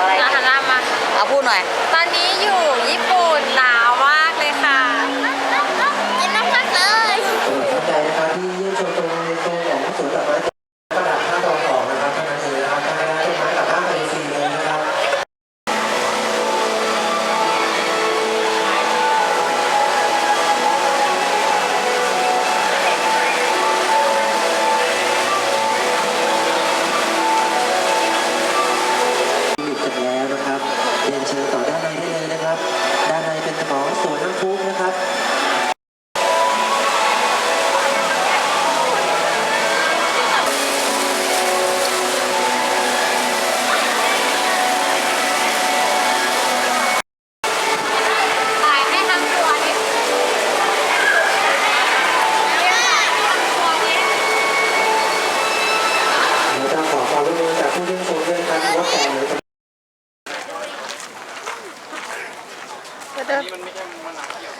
อะไร อาหารามาเอาพูดหน่อย ตอนนี้อยู่ญี่ปุ่นนะ เดิน มันไม่ใช่มนาวเหญ่